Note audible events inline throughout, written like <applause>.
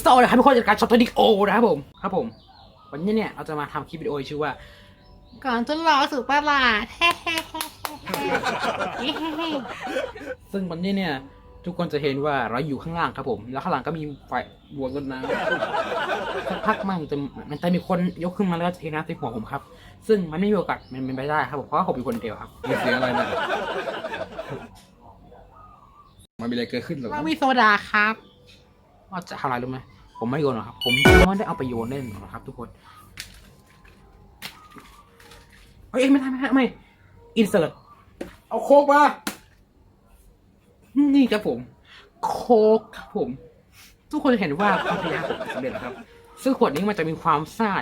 สตอร์นะครับทุกคนจากการช็อตตัวดิโอนะครับผมครับผม วันนี้เนี่ยเราจะมาทำคลิปวิดีโอชื่อว่า ก่อนจะรอสู่ประหลาดเฮ้เฮ้เฮ้เฮ้เฮ้ซึ่งวันนี้เนี่ย ทุกคนจะเห็นว่าเราอยู่ข้างล่างครับผม แล้วข้างหลังก็มีไฟบัวรดน้ำสักพักมันจะมันจะมีคนยกขึ้นมาแล้วก็เทน้ำใส่หัวผมครับ ซึ่งมันไม่มีโอกาสมันเป็นไปได้ครับผมเพราะว่าผมอยู่คนเดียวครับมีเสียงอะไรนี่ยมันมีอะไรเกิดขึ้นหรอเรามีโซดาครับ ว่าจะทำอะไรรู้ไหมผมไม่โยนหรอกครับ ผมไม่ได้เอาไปโยนเล่นหรอกครับ ทุกคนเอ้ยไม่ได้ไม่ได้ไม่อินเสิร์ตเอาโคกมา นี่ครับผม โคกครับผม ทุกคนจะเห็นว่าความพยายามผมสำเร็จแล้วครับ ซึ่งขวดนี้มันจะมีความซ่า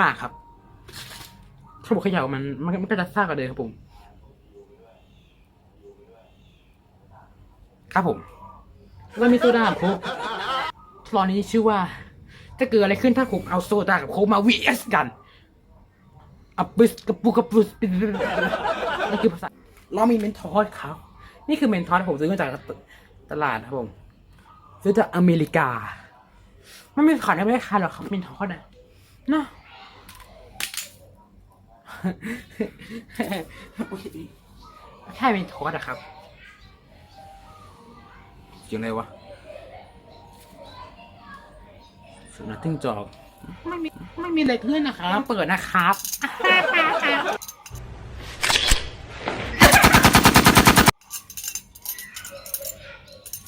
มากครับถ้าผมเขย่ามันมันมันก็จะซ่ากว่าเดิมครับผม ครับผม เรามีโซดากับโค้กตอนนี้ชื่อว่า จะเกิดอะไรขึ้นถ้าผมเอาโซดากับโค้กมา vs กันอับบิสกับปูกับปุสนี่คือภาษาเรามีเมนทอสครับนี่คือเมนทอสที่ผมซื้อมาจากตลาดนะครับผมซื้อจากอเมริกาไม่มีขายในประเทศไทยหรอกครับเมนทอสอะเนาะแค่เมนทอสอะครับเสียงอะไรวะสุนัขจิ้งจอก ไม่มีไม่มีอะไรขึ้นนะครับเปิดนะครับ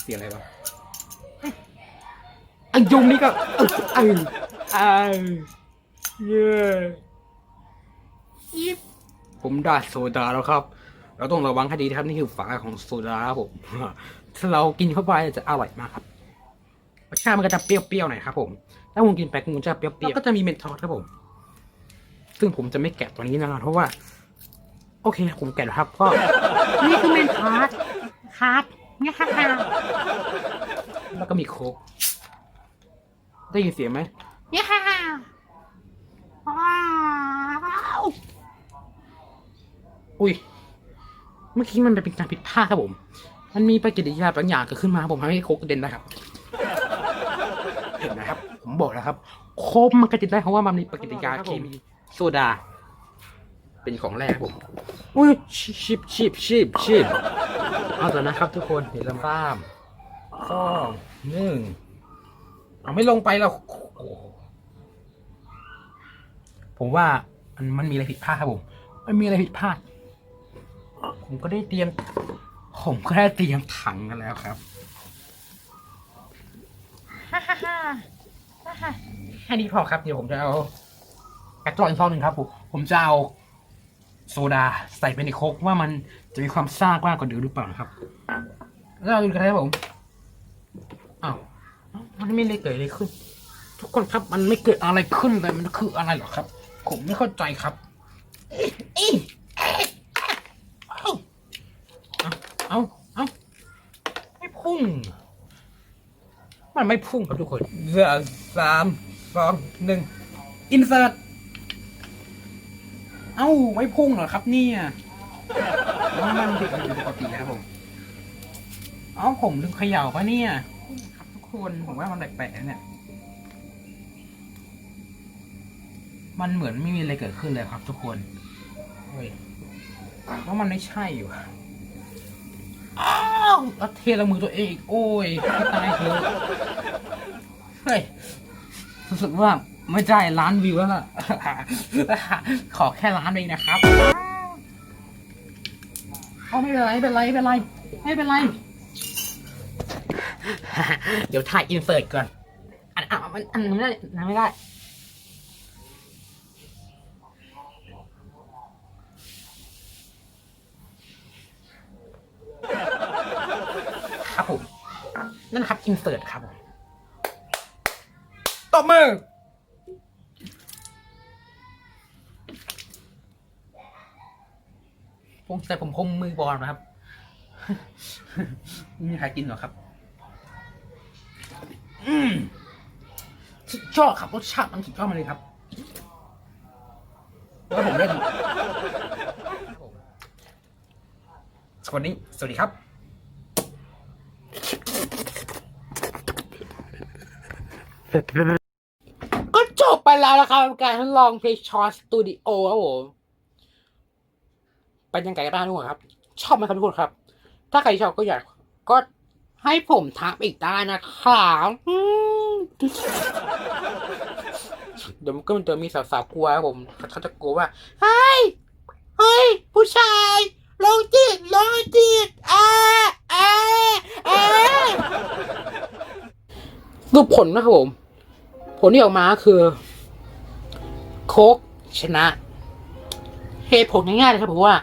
เสียงอะไรวะไอายุงนี่ก็เออเออเออเย้ยิบผมได้โซดาแล้วครับ เราต้องระวังให้ดีนะครับนี่คือฝาของโซดาครับผมถ้าเรากินเข้าไปจะอร่อยมากครับรสชาติมันก็จะเปรี้ยวๆหน่อยครับ ผม ถ้าคุณกินไปคุณจะเปรี้ยวๆแล้วก็จะมีเมนทอสครับผม ซึ่งผมจะไม่แกะตัวนี้นะครับเพราะว่า โอเคผมแกะแล้วครับก็นี่คือเมนทอสครับเนี่ยค่ะแล้วก็มีโค้กได้ยินเสียงไหมเนี่ยว้าวอุ้ย เมื่อกี้มันเป็นการผิดพลาดครับผม มันมีปฏิกิริยาบางอย่างเกิดขึ้นมาครับผมทำให้โค้กกระเด็นได้ครับ เห็นไหมครับ ผมบอกแล้วครับ โค้กมันกระเด็นได้เพราะว่ามันมีปฏิกิริยาเคมีโซดา เป็นของแรกครับผม อุ้ยชิบชิบชิบชิบเอาต่อนะครับ ทุกคนเห็นลำตามสองหนึ่งเอาไม่ลงไปแล้วโอ้โหผมว่ามันมันมีอะไรผิดพลาดครับผม มันมีอะไรผิดพลาด ผมก็ได้เตรียม ผมก็ได้เตรียมถังกันแล้วครับฮ่าฮ่าฮ่าฮ่าแค่นี้พอครับ เดี๋ยวผมจะเอาแกะกล่องอีกซองหนึ่งครับผมผมจะเอาโซดาใส่ไปในโคกว่ามันจะมีความซ่ากว่ากว่าเดิมหรือเปล่านะครับแล้วเราดูกันครับผมอ้าวอ้าวมันไม่ได้เกิดอะไรขึ้น ทุกคนครับมันไม่เกิดอะไรขึ้นเลยมันคืออะไรเหรอครับ ผมไม่เข้าใจครับเอ้ยเอ้ยเอ้ย เอาเอาเอาไม่พุ่ง มันไม่พุ่งครับทุกคนเหลือสามสองหนึ่งอินเสิร์ตเอ้าไม่พุ่งเหรอครับเนี่ยว่ามันผิดปกติแล้วครับผมเอ้าผมลืมเขย่าปะเนี่ยครับทุกคนผมว่ามันแปลกๆนะเนี่ย มันเหมือนไม่มีอะไรเกิดขึ้นเลยครับทุกคนเฮ้ยว่ามันไม่ใช่อยู่อะอ้าวแล้วเทละมือตัวเองอีกโอ้ยตายเถอะเฮ้ยรู้สึกว่าไม่ได้ล้านวิวแล้วล่ะ ขอแค่ล้านเองนะครับเอาไม่เป็นไรไม่เป็นไรไม่เป็นไรไม่เป็นไร เดี๋ยวถ่ายอินเสิร์ตก่อน อันอะมันอันไม่ได้นไม่ได้ ครับผม นั่นนะครับอินเสิร์ตครับผมตบมือผมแต่ผมคมมือบอลนะครับไม่มีใครกินหรอกครับอืมสุดยอดครับรสชาติมันสุดยอดมาเลยครับแล้วผมเล่นสวัสดีสวัสดีครับ ก็จบไปแล้วนะครับการทดลองเพลงชอสตูดิโอครับผมเป็นยังไงบ้างทุกคนครับ ชอบไหมครับทุกคนครับ ถ้าใครชอบก็อยากก็ให้ผมทักอีกได้นะครับเดี๋ยวมันก็มันจะมีสาวๆกลัวครับผมเขาจะกลัวว่าเฮ้ยเฮ้ย ผู้ชายลงจิตลงจิตอ่าอ่าอ่ารูปผลนะครับผม ลที่ออกมาคือ โคกชนะเหตุผลง่ายๆเลยครับผมว่า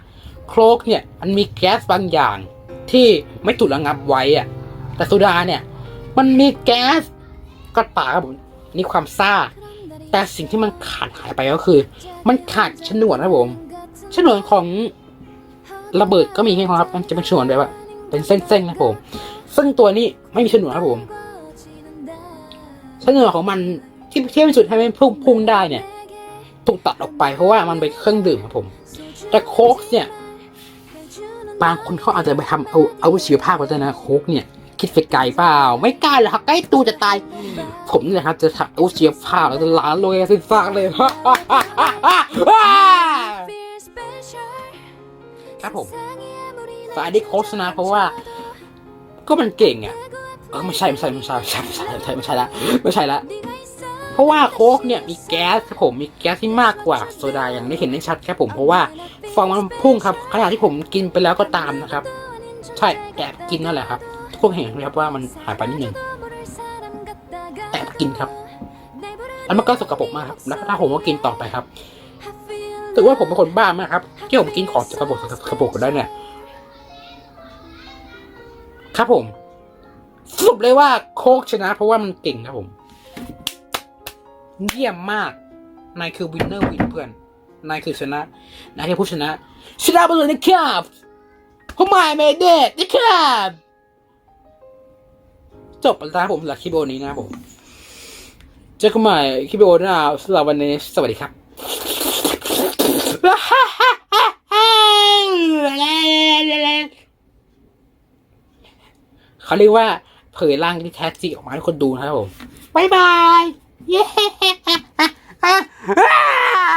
โคกเนี่ยมันมีแก๊สบางอย่างที่ไม่ถูกระงับไว้อะแต่โซดาเนี่ย มันมีแก๊สกระป๋าครับผมนี่ความซ่า แต่สิ่งที่มันขาดหายไปก็คือ มันขาดฉนวนครับผมฉนวนของระเบิดก็มีแค่ครับ มันจะเป็นฉนวนแบบว่าเป็นเส้นๆนะผม ซึ่งตัวนี้ไม่มีฉนวนครับผมฉนวนของมัน ที่เที่ยวสุดให้มันพุ่งพุ่งได้เนี่ยถูกตัดออกไปเพราะว่ามันเป็นเครื่องดื่มครับผม แต่โค้กเนี่ย บางคนเขาอาจจะไปทำเอาเอาชีวภาพก็ได้นะโค้กเนี่ย คิดไปไกลเปล่า ไม่กล้าหรอกครับใกล้ตัวจะตาย ผมนี่แหละครับจะทำเอาชีวภาพแล้วจะล้านโลยสิ้นซากเลยครับผมสายที่โค้ชนะเพราะว่า ก็มันเก่งอะเออไม่ใช่ไม่ใช่ไม่ใช่ไม่ใช่ไม่ใช่ไม่ใช่ไม่ใช่ละไม่ใช่ละ เพราะว่าโค้กเนี่ยมีแก๊สครับผมมีแก๊สที่มากกว่าโซดาอย่างได้เห็นได้ชัดครับผมเพราะว่าฟองมันพุ่งครับขณะที่ผมกินไปแล้วก็ตามนะครับ ใช่แอบกินนั่นแหละครับทุกคนเห็นไหมครับว่ามันหายไปนิดนึงแอบกินครับแล้วมันก็สกปรกมากครับแล้วถ้าผมก็กินต่อไปครับถือว่าผมเป็นคนบ้ามากครับที่ผมกินของสกปรกสกปรกได้เนี่ยครับผมสรุปเลยว่าโคกชนะ เพราะว่ามันเก่งครับผม เยี่ยมมาก นายคือวินเนอร์วินเพื่อน นายคือชนะ นายคือผู้ชนะ ชนะไปเลยนะครับผมหมายไม่เด็ดนะครับจบแล้วนะครับผมหรับคลิปโอนี้นะผมเจอกันใหม่คลิปโอหน้าสำหรับวันนี้สวัสดีครับเขาเรียกว่าเผยร่างที่แท้จริงออกมาให้คนดูนะครับผม บ๊ายบาย <laughs> Yeah. Ah!